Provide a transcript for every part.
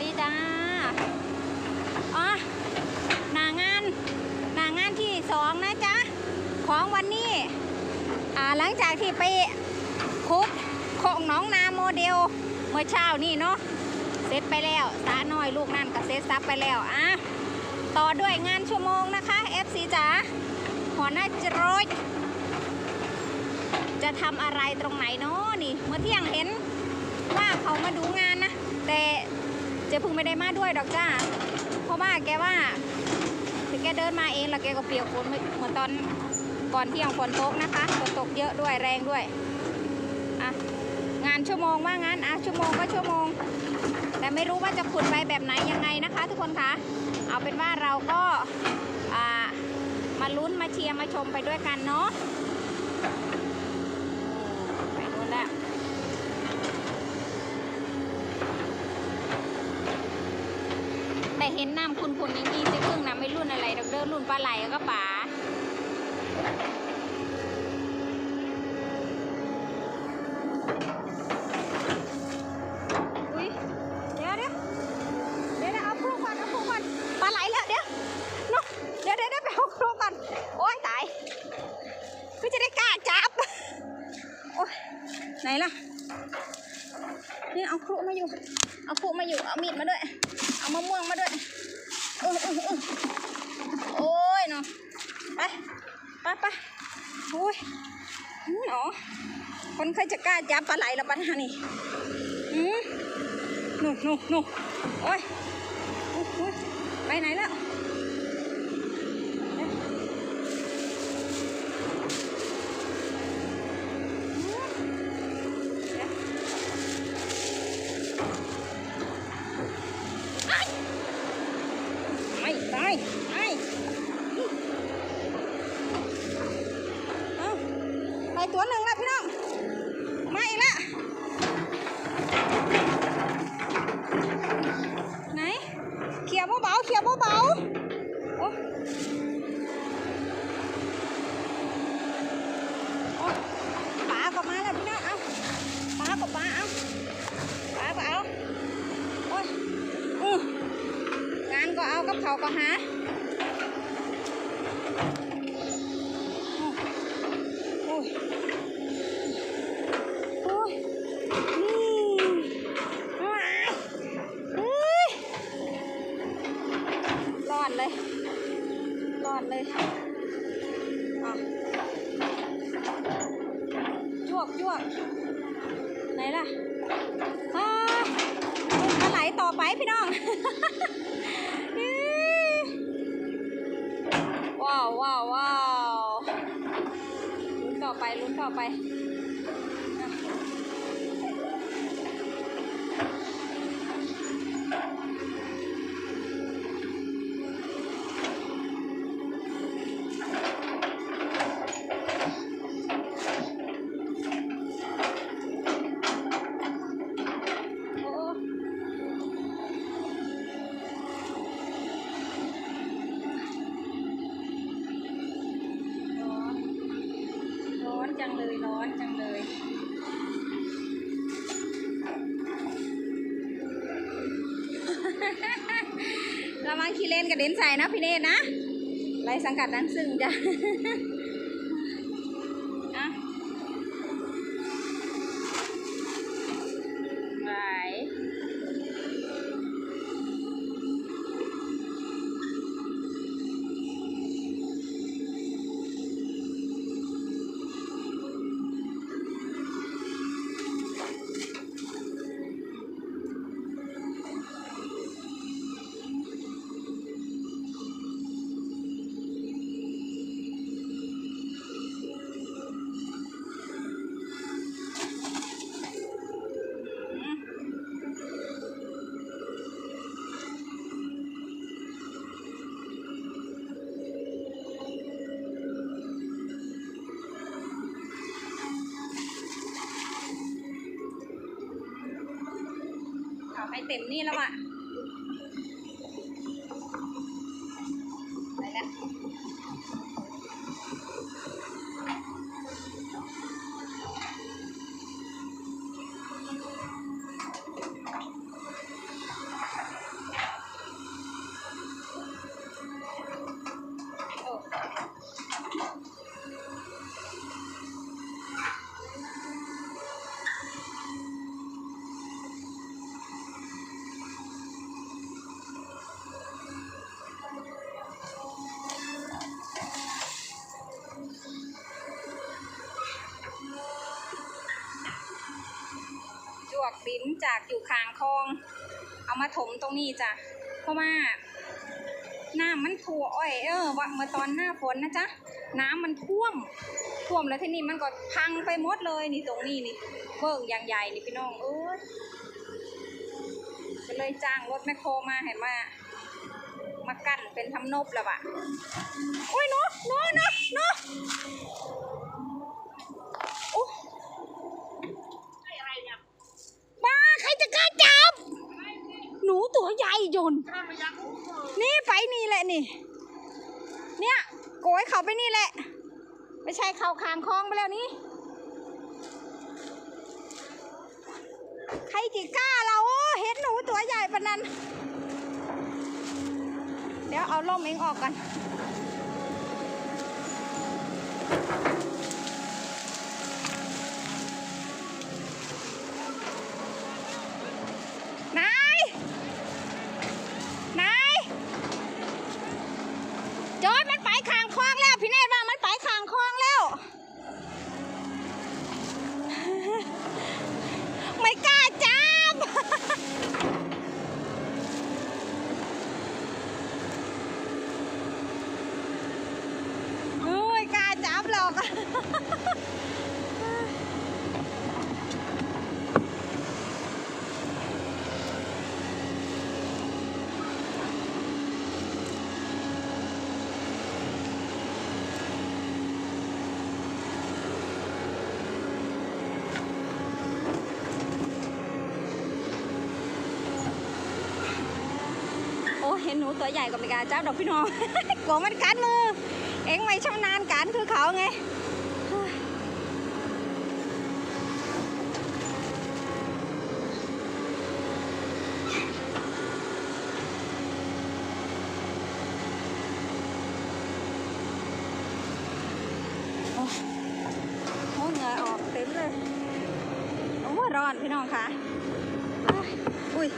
ดีจ้าอ๋อหนางานหนางานที่สองนะจ๊ะ ของวันนี้อ่าหลังจากที่ไปคุดของน้องนาโมเดล เมื่อเช้านี่เนาะเสร็จไปแล้วสาน้อยลูกนั่นก็เสร็จซับไปแล้วอะต่อด้วยงานชั่วโมงนะคะ FC จ๋าหัวหน้าจรยจะทำอะไรตรงไหนเนาะนี่ เมื่อเที่ยงเห็นว่าเขามาดูงานนะ แต่ เจะพึ่งไม่ได้มาด้วยดอกจ้า เพราะว่าแกว่าถึงแกเดินมาเองแล้วแกก็เปียกฝนเหมือนตอนก่อนที่ยงฝนตกนะคะฝนตกเยอะด้วยแรงด้วยอะงานชั่วโมงว่างั้นอะชั่วโมงก็ชั่วโมง แต่ไม่รู้ว่าจะขุดไปแบบไหนยังไงนะคะ ทุกคนคะเอาเป็นว่าเราก็มาลุ้นมาเชียร์มาชมไปด้วยกันเนาะไปนู่นแล้ว แต่ เห็นน้ำคุณๆอย่างนี้จะพึ่งนะไม่รุ่นอะไรดอกเดินรุ่นปลาไหลก็ป๋าอุ้ยเดี๋ยวดิเดี๋ยวเดี๋ยวเอาครูก่อนเอาครูก่อนปลาไหลแล้วเดี๋ยวนาะเดี๋ยวเดี๋ยวดิไปเอาครูก่อนโอ้ยตายก็จะได้กล้าจับไหนล่ะ นี่เอาครูมาอยู่ เอาครูมาอยู่ เอามีดมาด้วย เอามะม่วงมาด้วยเออเออเออโอ้ยเนาะไปไปไปโอ้ยเนาะคนเคยจะกล้าจับปลาไหลและปัญหานี่อืมนู่นนู่นนู่นโอ้ยโอ้ยโอ้ยไปไหนแล้ว ก็เอากับเขาก็หาโอ้ยโอ้ยนี่ว้ายเฮ้ยรอดเลยรอดเลยอะจวกจวกไหนล่ะอ้าปลาไหลต่อไปพี่น้อง ว้าวว้าวว้าวลุ้นต่อไปลุ้นต่อไป งเลย ร้อนจังเลย ระวังขี้เล่นกับเด็นใส่นะพี่เนตรนะไรสังกัดนั้นซึ่งจ้ะ เต็มนี่แล้วอะไปแล้ว จากอยู่คางคลอง เอามาถมตรงนี้จ้ะ เพราะว่าน้ำมันท่วอ้อย เออว่าเมื่อตอนหน้าฝนนะจ๊ะ น้ำมันท่วม ท่วมแล้วที่นี้มันก็พังไปหมดเลยนี่ตรงนี้นี่เบิ่งอย่างใหญ่นี่พี่น้องเอ้ยก็เลยจ้างรถแมคโครมาให้มามากั้นเป็นทำนบแล้วอะโอ้ยนูหนูหนูหนูโอ้บ้าใคร จะกล้าจับ หนูตัวใหญ่ยน นี่ไปนี่แหละนี่ เนี่ยโกยเขาไปนี่แหละ ไม่ใช่เขาคางคลองไปแล้วนี่ ใครกี่กล้าเราโอ้เห็นหนูตัวใหญ่ปะนั้น เดี๋ยวเอาล่มเองออกก่อนนาย นายจอดมันไปข้างคลองแล้ว พี่เนตรว่ามันไปข้างคลองแล้ว ไม่กล้าจับ เฮ้ยกล้าจับหรอก โอ้เหนูตัวใหญ่ก็ไม่กล้าจับดอกพี่น้อง กลัวมันกัดมือ เอ็งไม่ชำนาญการคือเขาไงโอ้เหงื่อออกเต็มเลยโอ้ร้อนพี่น้องคะโอ้ย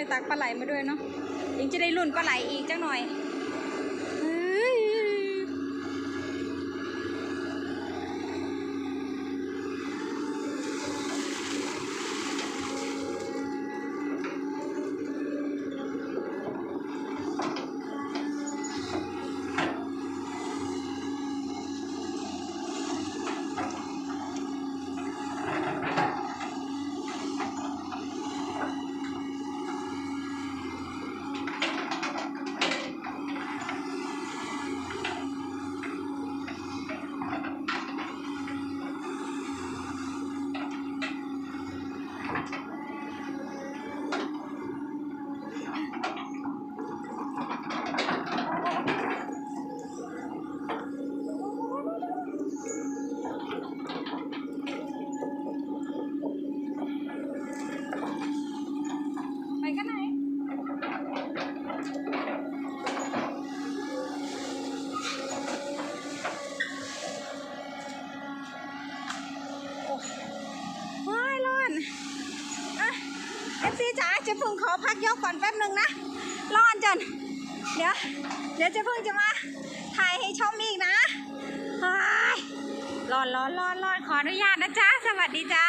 ม่ตักปลาไหลมาด้วยเนาะยังจะได้รุ่นปลาไหลอีกจังหน่อย จะพึ่งขอพักยกก่อนแป๊บหนึ่งนะร้อนจน เดี๋ยว เดี๋ยวเจะพึ่งจะมาถ่ายให้ชมอีกนะร้อนร้อนร้อนร้อนขออนุญาตนะจ๊ะ สวัสดีจ้า